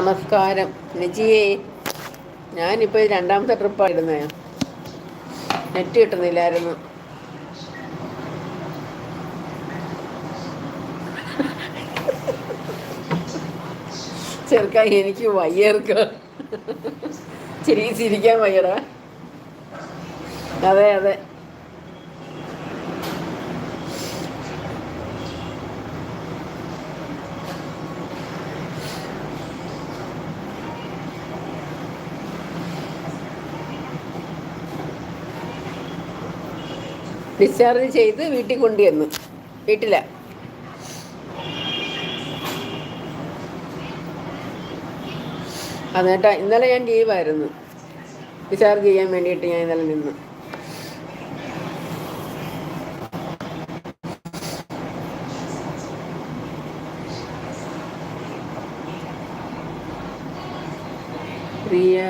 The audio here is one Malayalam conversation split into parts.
നമസ്കാരം. നിജിയേ ഞാനിപ്പോൾ രണ്ടാമത്തെ ട്രിപ്പായിരുന്നു നെറ്റ് കിട്ടുന്നില്ലായിരുന്നു. ചെറുക്കാൻ എനിക്ക് വയ്യർക്ക. ചിരി ചിരിക്കാൻ വയ്യടാ. അതെ അതെ. ഡിസ്ചാർജ് ചെയ്ത് വീട്ടിൽ കൊണ്ടുവന്നു. വീട്ടില. അതേട്ടാ ഇന്നലെ ഞാൻ ലീവായിരുന്നു. ഡിസ്ചാർജ് ചെയ്യാൻ വേണ്ടിയിട്ട് ഞാൻ ഇന്നലെ നിന്നു. പ്രിയ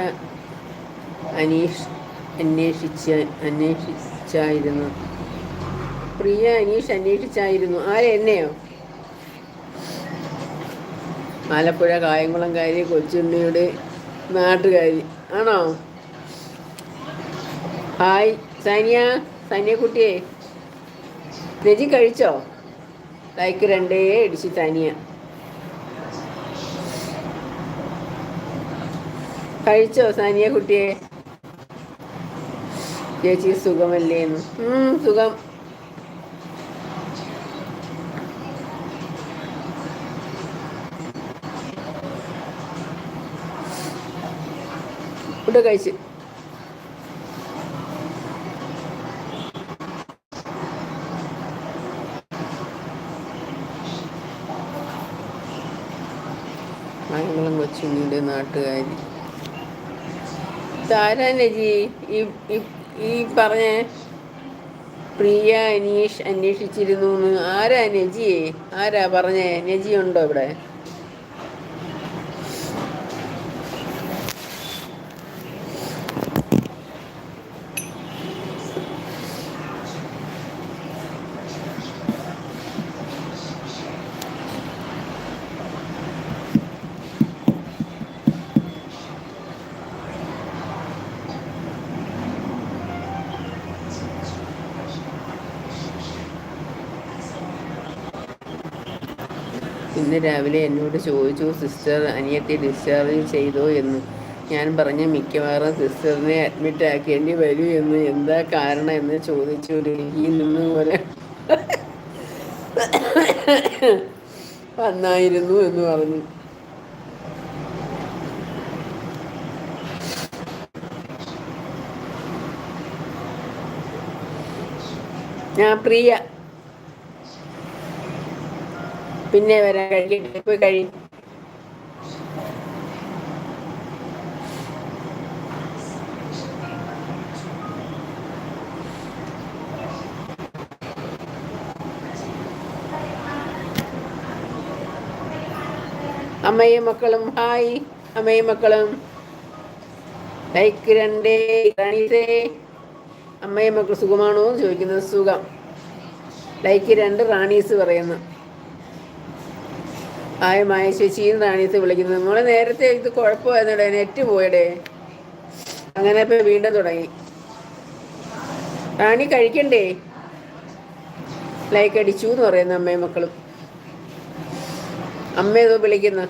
അനീഷ് അന്വേഷിച്ച അന്വേഷിച്ചായിരുന്നു. പ്രിയ അനീഷ് അന്വേഷിച്ചായിരുന്നു. ആര് എന്നെയോ? ആലപ്പുഴ കായംകുളംകാരി കൊച്ചുണ്ണിയുടെ നാട്ടുകാരി. ആണോ? ഹായ് സാനിയ സാനിയ കുട്ടിയെ രജി കഴിച്ചോ? ലൈക്ക് രണ്ടേ ഇടിച്ച് സാനിയ. കഴിച്ചോ സാനിയ കുട്ടിയെ ചേച്ചി സുഖമല്ലേന്ന്. സുഖം. ഫുഡ് കഴിച്ച്. മംഗളം കൊച്ചുണ്ണിയുടെ നാട്ടുകാരി. താരാ ഈ ഈ പറഞ്ഞ പ്രിയ അനീഷ് അന്വേഷിച്ചിരുന്നു ആരാ നജിയെ ആരാ പറഞ്ഞേ? നജി ഉണ്ടോ ഇവിടെ? ഇന്ന് രാവിലെ എന്നോട് ചോദിച്ചു സിസ്റ്റർ അനിയത്തെ ഡിസ്ചാർജ് ചെയ്തോ എന്ന്? ഞാൻ പറഞ്ഞ മിക്കവാറും സിസ്റ്ററിനെ അഡ്മിറ്റ് ആക്കേണ്ടി വരൂ എന്ന്. എന്താ കാരണം? എന്ന് ചോദിച്ചു ഡൽഹിയിൽ നിന്ന് പോലെ വന്നായിരുന്നു എന്ന് പറഞ്ഞു. ഞാൻ പ്രിയ പിന്നെ വരാൻ കഴിയട്ടെ പോയി കഴി. അമ്മയും മക്കളും ഹായ്. അമ്മയും മക്കളും. ലൈക്ക് രണ്ടേ റാണീസേ അമ്മയും മക്കൾ സുഖമാണോ എന്ന് ചോദിക്കുന്നത് സുഖം. ലൈക്ക് രണ്ട് റാണീസ് പറയുന്നു. ആയ മായ ചേച്ചി എന്നാണ് ഇത് വിളിക്കുന്നത്. നമ്മൾ നേരത്തെ ഇത് കുഴപ്പമായിരുന്നടേ നെറ്റ് പോയടേ. അങ്ങനെ ഇപ്പൊ വീണ്ടും തുടങ്ങി. റാണി കഴിക്കണ്ടേ? ലൈക്ക് അടിച്ചു എന്ന് പറയുന്നു അമ്മയും മക്കളും. അമ്മ ഏതോ വിളിക്കുന്ന.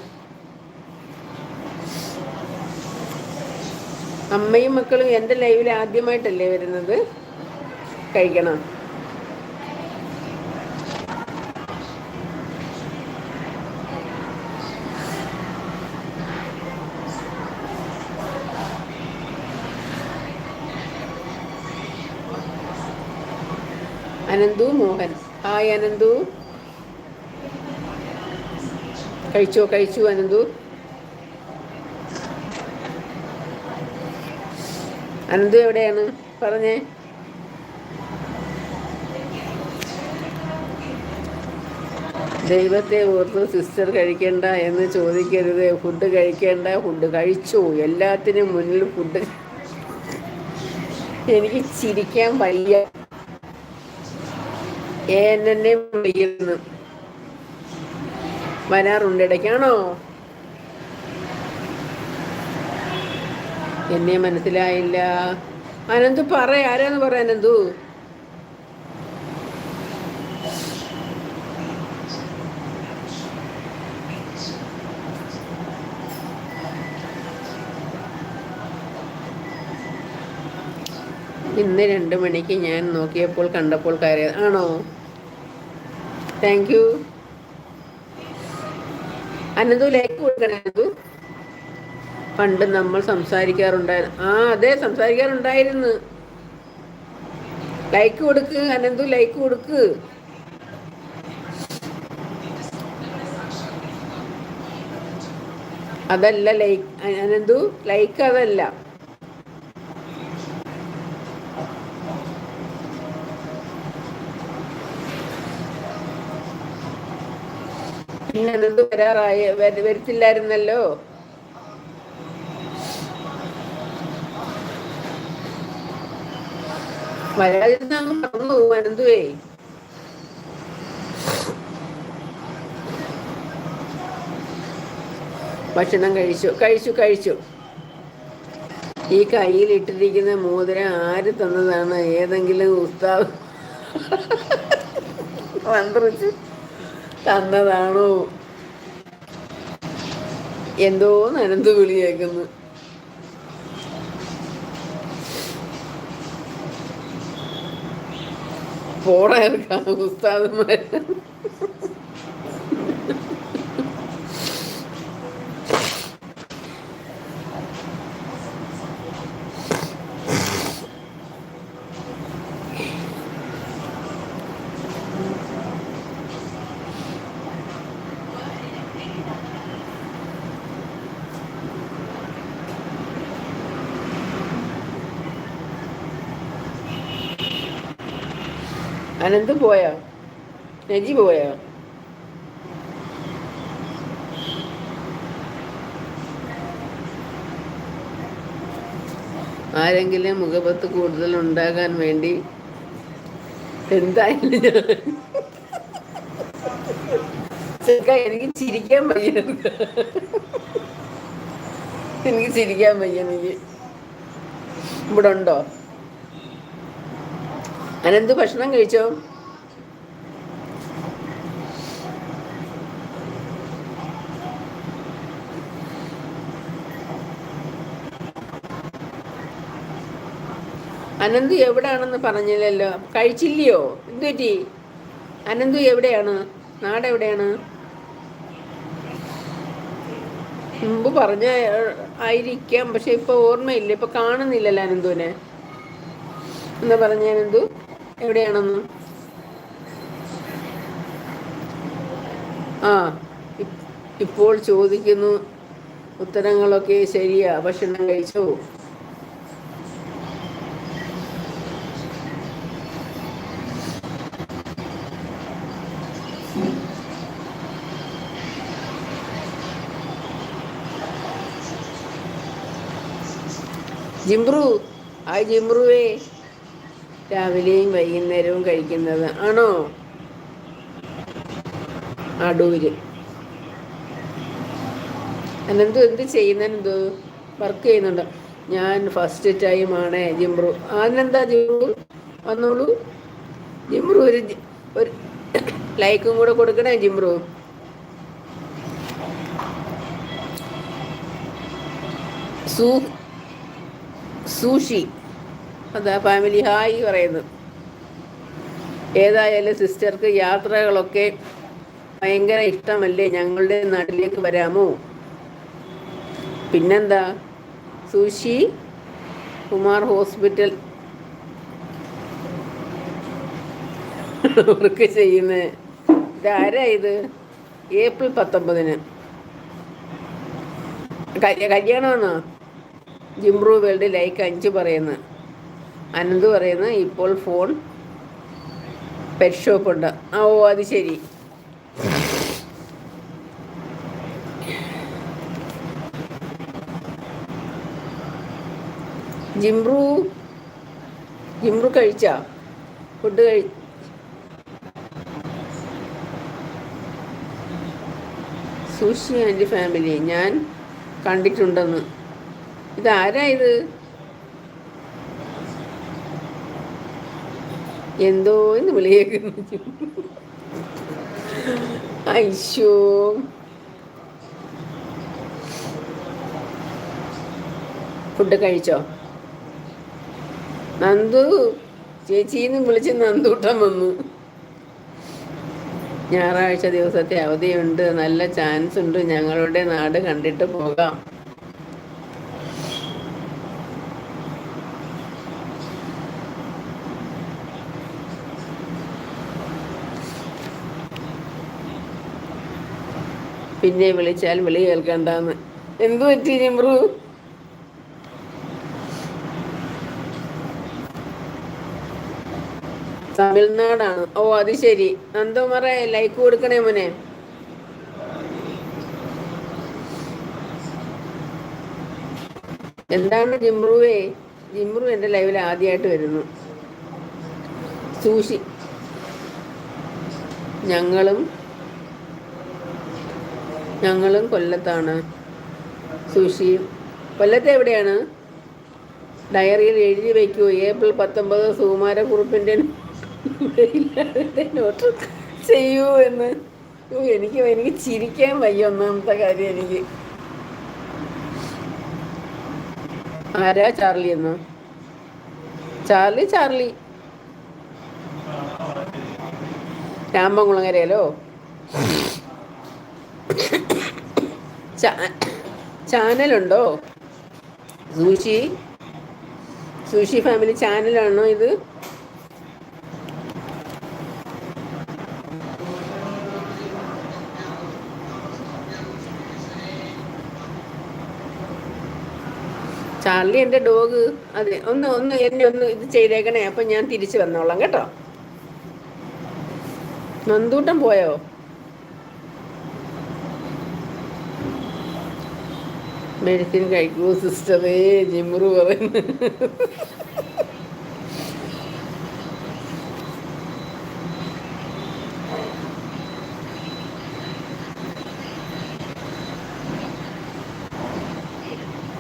അമ്മയും മക്കളും എന്റെ ലൈവിൽ ആദ്യമായിട്ടല്ലേ വരുന്നത്? കഴിക്കണം. അനന്തു മോഹൻ. ഹായ് അനന്തു കഴിച്ചോ കഴിച്ചു അനന്തു അനന്തു എവിടെയാണ്? പറഞ്ഞേ. ദൈവത്തെ ഓർത്ത് സിസ്റ്റർ കഴിക്കണ്ട എന്ന് ചോദിക്കരുത്. ഫുഡ് കഴിക്കേണ്ട ഫുഡ് കഴിച്ചു. എല്ലാത്തിനും മുന്നിൽ ഫുഡ്. എനിക്ക് ചിരിക്കാൻ വയ്യ. എന്നെ വിളിക്കുന്നു. വരാറുണ്ട്. ഇടയ്ക്കാണോ? എന്നെ മനസ്സിലായില്ല. അനന്തു പറ. ആരാന്ന് പറ അനന്തു? ഇന്ന് രണ്ട് മണിക്ക് ഞാൻ നോക്കിയപ്പോൾ കണ്ടപ്പോൾ കയറിയത് ആണോ? താങ്ക് യു അനന്തു ലൈക്ക് കൊടുക്കണേ അനന്തു. പണ്ട് നമ്മൾ സംസാരിക്കാറുണ്ടായിരുന്നു ആ അതെ സംസാരിക്കാറുണ്ടായിരുന്നു. ലൈക്ക് കൊടുക്ക് അനന്തു ലൈക്ക് കൊടുക്ക്. അതല്ല ലൈക്ക് അനന്തു ലൈക്ക് അതല്ല. പിന്നെ വരാറായി വരത്തില്ലായിരുന്നല്ലോ? വരാതിരുന്ന ഭക്ഷണം കഴിച്ചു കഴിച്ചു കഴിച്ചു. ഈ കയ്യിൽ ഇട്ടിരിക്കുന്ന മോതിരം ആര് തന്നതാണ്? ഏതെങ്കിലും ഉസ്താവ്. മന്ത്രിച്ച്. തന്നതാണോ? എന്തോ നനന്ത് വിളിയേക്കുന്നു പോടാ ഉസ്താദന്മാർ അനന്ത് പോയോ? നജി പോയോ? ആരെങ്കിലും മുഖപത്ത് കൂടുതൽ ഉണ്ടാകാൻ വേണ്ടി എന്തായാലും എനിക്ക് ചിരിക്കാൻ വയ്യ എനിക്ക്. ചിരിക്കാൻ വയ്യ എനിക്ക്. ഇവിടെ ഉണ്ടോ അനന്ത് ഭക്ഷണം കഴിച്ചോ? അനന്തു എവിടെയാണെന്ന് പറഞ്ഞില്ലല്ലോ. കഴിച്ചില്ലയോ? എന്തുപറ്റി? അനന്തു എവിടെയാണ്? നാടെവിടെയാണ് മുമ്പ് പറഞ്ഞ ആയിരിക്കാം പക്ഷെ ഇപ്പൊ ഓർമ്മയില്ല. ഇപ്പൊ കാണുന്നില്ലല്ലോ അനന്തുവിനെ. എന്താ പറഞ്ഞ അനന്തു? എവിടെയാണെന്ന്? ആ ഇപ്പോൾ ചോദിക്കുന്നു ഉത്തരങ്ങളൊക്കെ ശരിയാ? ഭക്ഷണം കഴിച്ചോ? ജിംബ്രു ആ ജിംബ്രുവേ രാവിലെയും വൈകുന്നേരവും കഴിക്കുന്നത് ആണോ? അടൂര്. അനന്തു എന്ത് ചെയ്യുന്നതെന്തോ വർക്ക് ചെയ്യുന്നുണ്ട്. ഞാൻ ഫസ്റ്റ് ടൈമാണ് ജിംബ്രു അതിനെന്താ ജിംബ്രു വന്നോളൂ. ജിംബ്രു ഒരു ഒരു ലൈക്കും കൂടെ കൊടുക്കണേ ജിംബ്രു സൂ സൂഷി. അതാ ഫാമിലി ഹായ് പറയുന്നത്. ഏതായാലും സിസ്റ്റർക്ക് യാത്രകളൊക്കെ ഭയങ്കര ഇഷ്ടമല്ലേ? ഞങ്ങളുടെ നാട്ടിലേക്ക് വരാമോ? പിന്നെന്താ? സൂഷി കുമാർ ഹോസ്പിറ്റൽ വർക്ക് ചെയ്യുന്നത് ഇതാരാ ഇത്? ഏപ്രിൽ പത്തൊമ്പതിന്. കല്യാണമാണോ? ജിംബ്രു വേൾഡ് ലൈക്ക് അഞ്ച് പറയുന്നു. അനന്ത് പറയുന്നു ഇപ്പോൾ ഫോൺ പെറ്റ് ഷോപ്പുണ്ട് ആ ഓ അത് ശരി. ജിംറു ജിംറു കഴിച്ച? ഫുഡ് കഴി സൂഷി ആൻഡ് ഫാമിലി ഞാൻ കണ്ടിട്ടുണ്ടെന്ന്. ഇതാരാ ഇത്? എന്തോ എന്ന് വിളിയേക്കുന്നു. അയ്യോ ഫുഡ് കഴിച്ചോ? നന്ദു ചേച്ചിന്ന് വിളിച്ച് നന്ദൂട്ടം വന്നു. ഞായറാഴ്ച ദിവസത്തെ അവധിയുണ്ട്. നല്ല ചാൻസ് ഉണ്ട് ഞങ്ങളുടെ നാട് കണ്ടിട്ട് പോകാം. പിന്നെ വിളിച്ചാൽ വിളി കേൾക്കണ്ടെന്ന്. എന്തു പറ്റി നിമ്രു തമിഴ്നാടാണ്. ഓ അത് ശരി. നന്ദകുമാറ ലൈക്ക് കൊടുക്കണേ മോനെ. എന്താണ് ജിമ്രുവേ? ജിമ്രു എന്റെ ലൈവിൽ ആദ്യമായിട്ട് വരുന്നു. സൂഷി. ഞങ്ങളും ഞങ്ങളും കൊല്ലത്താണ്. സുഷി കൊല്ലത്ത് എവിടെയാണ്? ഡയറിയിൽ എഴുതി വയ്ക്കൂ ഏപ്രിൽ പത്തൊമ്പത് സുകുമാരക്കുറുപ്പിന്റെ നോട്ട് ചെയ്യൂ എന്ന്. എനിക്ക് എനിക്ക് ചിരിക്കാൻ വയ്യ ഒന്നാമത്തെ കാര്യം എനിക്ക്. ആരാ ചാർലി എന്ന്? Charlie Charlie. രാമകുളങ്ങരയിലോ ചാനലുണ്ടോ? സൂഷി സൂഷി ഫാമിലി ചാനലാണോ ഇത്? ചാർലി എന്റെ ഡോഗ് അതെ ഒന്ന് ഒന്ന് എന്നെ ഒന്ന് ഇത് ചെയ്തേക്കണേ അപ്പം ഞാൻ തിരിച്ചു വന്നോളാം കേട്ടോ. നന്ദൂട്ടം പോയോ? മെഡിസിൻ കഴിക്കൂ സിസ്റ്ററേ ജിമ്രു പറയുന്നു.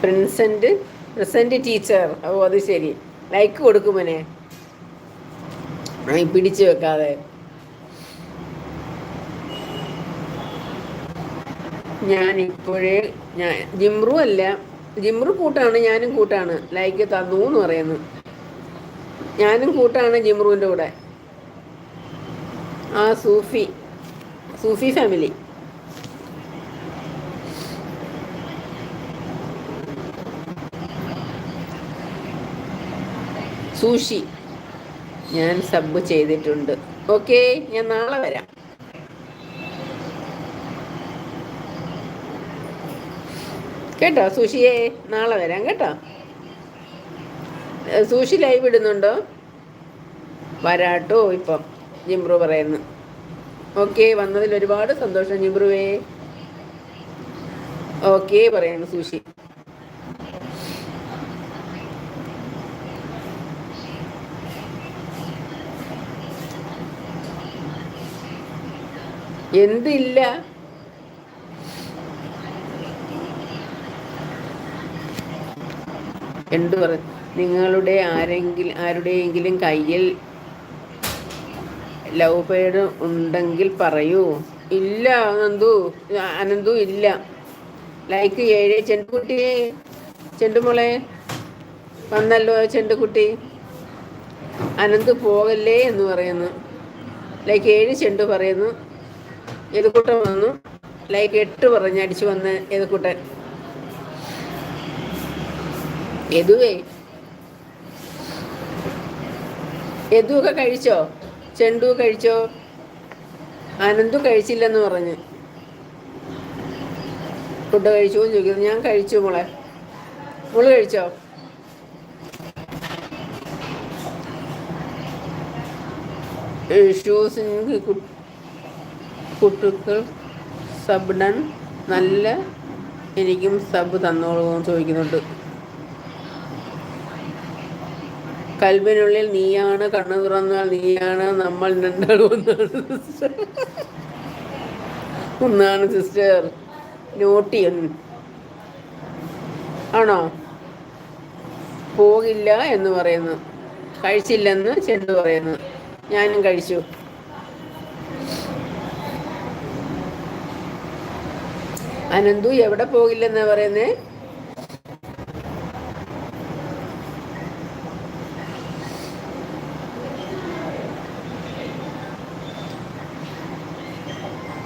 പ്രിൻസെന്റ് പ്രസന്റ് ടീച്ചർ ഓ അത് ശരി. ലൈക്ക് കൊടുക്കുമനെ പിടിച്ചു വെക്കാതെ. ഞാൻ ഇപ്പോഴേ ഞാൻ ജിംറു അല്ല. ജിംറു കൂട്ടാണ് ഞാനും കൂട്ടാണ്. ലൈക്ക് തന്നു എന്ന് പറയുന്നു. ഞാനും കൂട്ടാണ് ജിമ്രുവിന്റെ കൂടെ. ആ സൂഫി സൂഫി ഫാമിലി സൂഷി ഞാൻ സബ് ചെയ്തിട്ടുണ്ട്. ഓക്കെ ഞാൻ നാളെ വരാം. കേട്ടോ സുഷിയെ നാളെ വരാം കേട്ടോ. സുഷി ലൈവ് ഇടുന്നുണ്ടോ? വരാട്ടോ ഇപ്പം ജിംബ്രു പറയുന്നു. ഓക്കെ വന്നതിൽ ഒരുപാട് സന്തോഷം ജിംബ്രുവേ ഓക്കെ പറയുന്നു സുഷി. എന്തില്ല? എന്തു പറ നിങ്ങളുടെ ആരെങ്കിലും ആരുടെയെങ്കിലും കയ്യിൽ ലവ് പേഡ് ഉണ്ടെങ്കിൽ പറയൂ. ഇല്ല അനന്തു. അനന്തു ഇല്ല. ലൈക്ക് ഏഴ് ചെണ്ടുകുട്ടി. ചെണ്ടുമോളെ വന്നല്ലോ ചെണ്ടുകുട്ടി. അനന്തു പോകല്ലേ എന്ന് പറയുന്നു. ലൈക്ക് ഏഴ് ചെണ്ടു പറയുന്നു. എതുകൂട്ടം വന്നു. ലൈക്ക് എട്ട് പറഞ്ഞ് അടിച്ചു വന്ന് എതുകൂട്ടൻ യദുവേ യദു ഒക്കെ കഴിച്ചോ? ചെണ്ടു കഴിച്ചോ? അനന്തു കഴിച്ചില്ലെന്ന് പറഞ്ഞ്. ഫുഡ് കഴിച്ചു ചോദിക്കുന്നു. ഞാൻ കഴിച്ചു മോളെ. മോൾ കഴിച്ചോ? ഷൂസ് കുട്ടികൾ സബ് ഡൺ നല്ല എനിക്കും സബ് തന്നോളൂ ചോദിക്കുന്നുണ്ട്. കൽബിനുള്ളിൽ നീയാണ് കണ്ണു തുറന്നാൽ നീയാണ് നമ്മൾ രണ്ടാളും ഒന്നാണ്. സിസ്റ്റർ നോട്ടി ആണോ? പോകില്ല എന്ന് പറയുന്നു. കഴിച്ചില്ലെന്ന് ചെന്ന് പറയുന്നു. ഞാനും കഴിച്ചു. അനന്തു എവിടെ പോകില്ലെന്നാ പറയുന്നേ?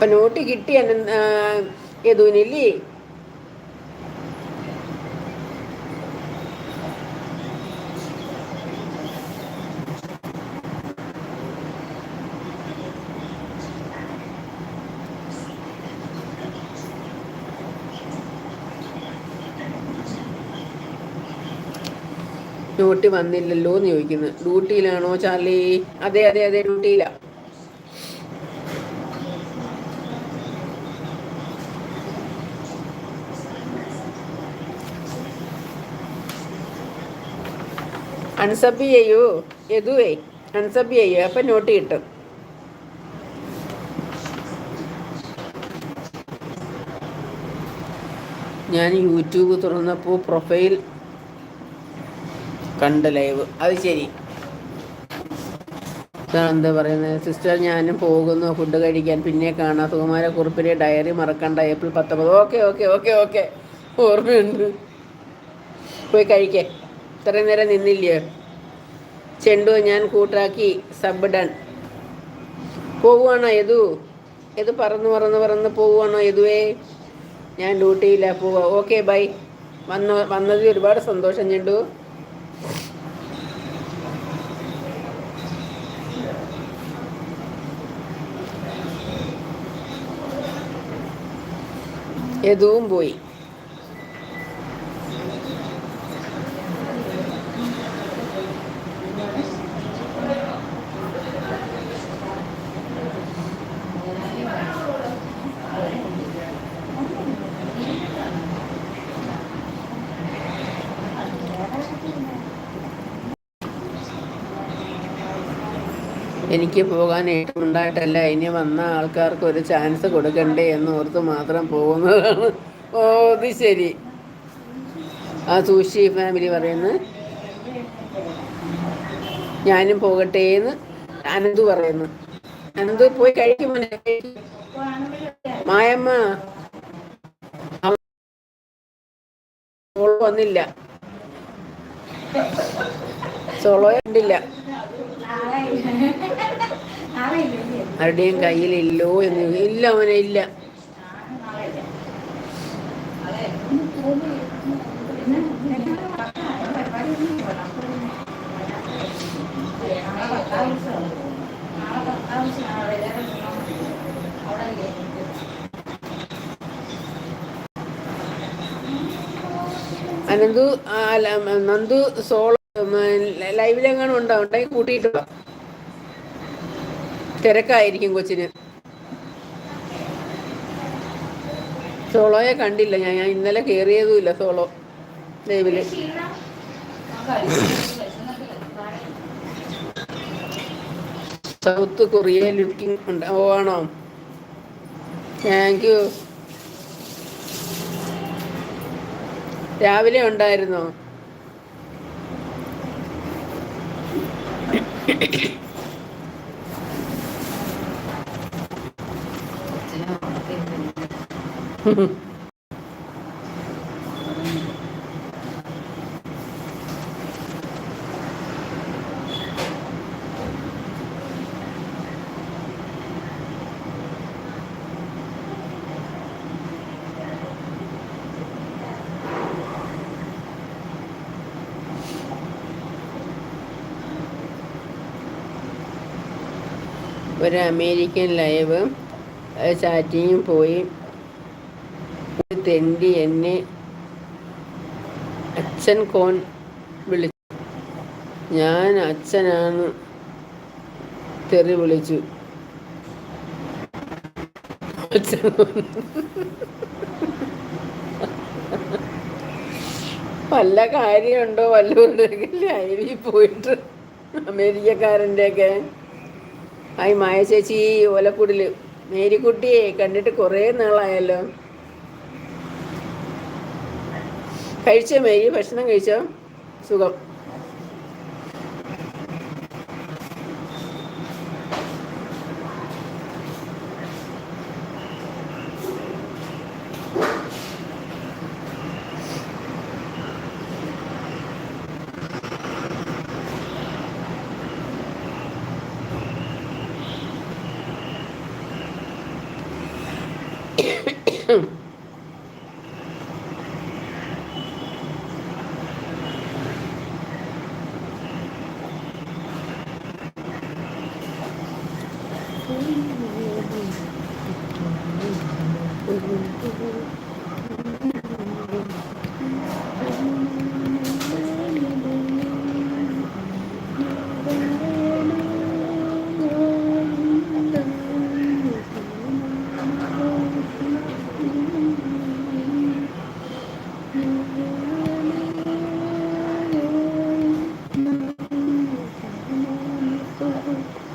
അപ്പൊ നോട്ട് കിട്ടി അനന്ത യദുവിനില്ലേ? വന്നില്ലല്ലോ എന്ന് ചോദിക്കുന്നു. ഡ്യൂട്ടിയിലാണോ ചാർലി? അതെ അതെ അതെ ഡ്യൂട്ടിയിലാ. അൺസബ് ചെയ്യൂ. യദുവേ അൺസബ് ചെയ്യൂ. അപ്പൊ നോട്ട് കിട്ടും. ഞാൻ യൂട്യൂബ് തുറന്നപ്പോൾ പ്രൊഫൈൽ കണ്ട ലൈവ്. അത് ശരി. എന്താ പറയുന്നത് സിസ്റ്റർ ഞാനും പോകുന്നു. ഫുഡ് കഴിക്കാൻ. പിന്നെ കാണാം. സുകുമാരക്കുറിപ്പിലെ ഡയറി മറക്കണ്ട. ഏപ്രിൽ പത്തൊമ്പത്. Okay okay okay okay. ഓർമ്മയുണ്ട്. പോയി കഴിക്കേ. ഇത്രയും നേരം നിന്നില്ലേ? ചെണ്ടു ഞാൻ കൂട്ടാക്കി സബ് ഡൺ. പോവുകയാണോ യദു? യദു പറന്ന് പറന്ന് പറന്ന് പോവുകയാണോ യദുവേ? ഞാൻ ഡ്യൂട്ടിയില്ല പോവാ. Okay bye. വന്ന വന്നതിൽ ഒരുപാട് സന്തോഷം ചെണ്ടു. യദുവും പോയി. എനിക്ക് പോകാൻ ഉണ്ടായിട്ടല്ല ഇനി വന്ന ആൾക്കാർക്ക് ഒരു ചാൻസ് കൊടുക്കണ്ടേ എന്ന് ഓർത്ത് മാത്രം പോകുന്നതാണ്. ഓ അത് ശരി. ആ സൂഷി ഫാമിലി പറയുന്നത് ഞാനും പോകട്ടെ എന്ന് അനന്തു പറയുന്നു. അനന്തു പോയി കഴിക്കുമോ മായമ്മ വന്നില്ല. സോളോ കണ്ടില്ല. ആരുടെയും കയ്യിലില്ലോ എന്ന് ഇല്ല അവനെ ഇല്ല. അനന്തു നന്ദു സോളോ ലൈവിലെങ്ങാനും ഉണ്ടോ? ഉണ്ടെങ്കിൽ തിരക്കായിരിക്കും കൊച്ചിന്. സോളോയെ കണ്ടില്ല ഞാൻ. ഞാൻ ഇന്നലെ കയറിയതുമില്ല സോളോ ലൈവിൽ സൗത്ത് കൊറിയ ലുക്കിംഗ് ഉണ്ട്. ഓ ആണോ? Thank you. രാവിലെ ഉണ്ടായിരുന്നോ? ഒരു അമേരിക്കൻ ലൈവ് ചാറ്റിങ്ങും പോയി. തെണ്ടി എന്നെ അച്ഛൻ കോൺ വിളിച്ചു ഞാൻ അച്ഛനാണ് തെറി വിളിച്ചു. വല്ല കാര്യമുണ്ടോ വല്ലവരുടെ ലൈവിൽ പോയിട്ട് അമേരിക്കക്കാരന്റെയൊക്കെ. ആയി മായ ചേച്ചി ഓലക്കുടിൽ. മേരിക്കുട്ടിയെ കണ്ടിട്ട് കുറേ നാളായല്ലോ. കഴിച്ചോ മേരി ഭക്ഷണം കഴിച്ചോ സുഖം Hmm.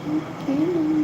Okay.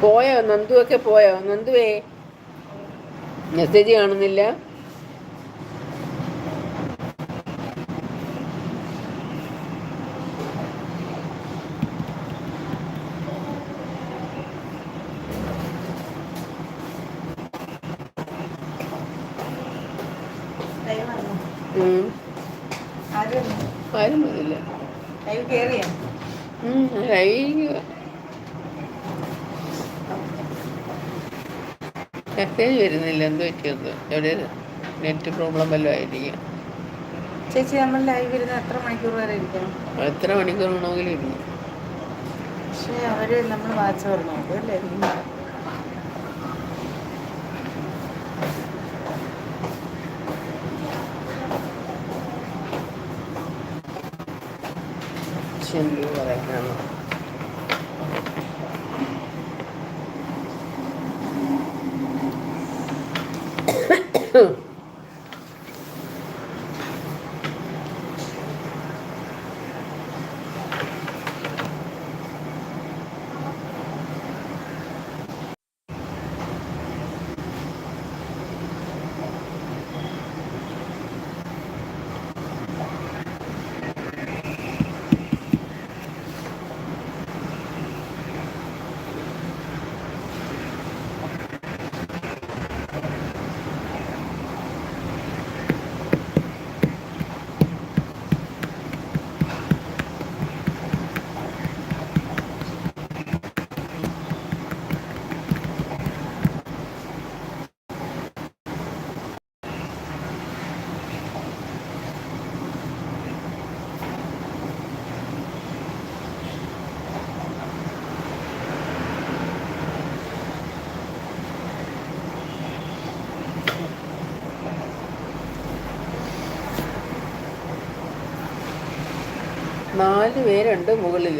പോയോ? നന്ദുവൊക്കെ പോയോ? നന്ദുവേ മെസ്സേജ് കാണുന്നില്ല ഉം. ആരും വന്നില്ല ഉം, ലൈവ് മെസ്സേജ് വരുന്നില്ല ഇവിടെ നെറ്റ് പ്രോബ്ലം വല്ലതും ആയിരിക്കും. ചേച്ചി നമ്മൾ ലൈവ് ഇരുന്ന് എത്ര മണിക്കൂർ വരെ ഇരിക്കാം എത്ര മണിക്കൂർ വേണമെങ്കിലും ഇരിക്കും പക്ഷേ അവർ നമ്മൾ വാച്ച് പറഞ്ഞു നോക്കും അല്ലേ? പക്ഷെ എന്തോ നാല് പേരുണ്ട് മുകളിൽ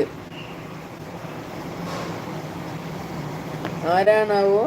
ആരാണാവോ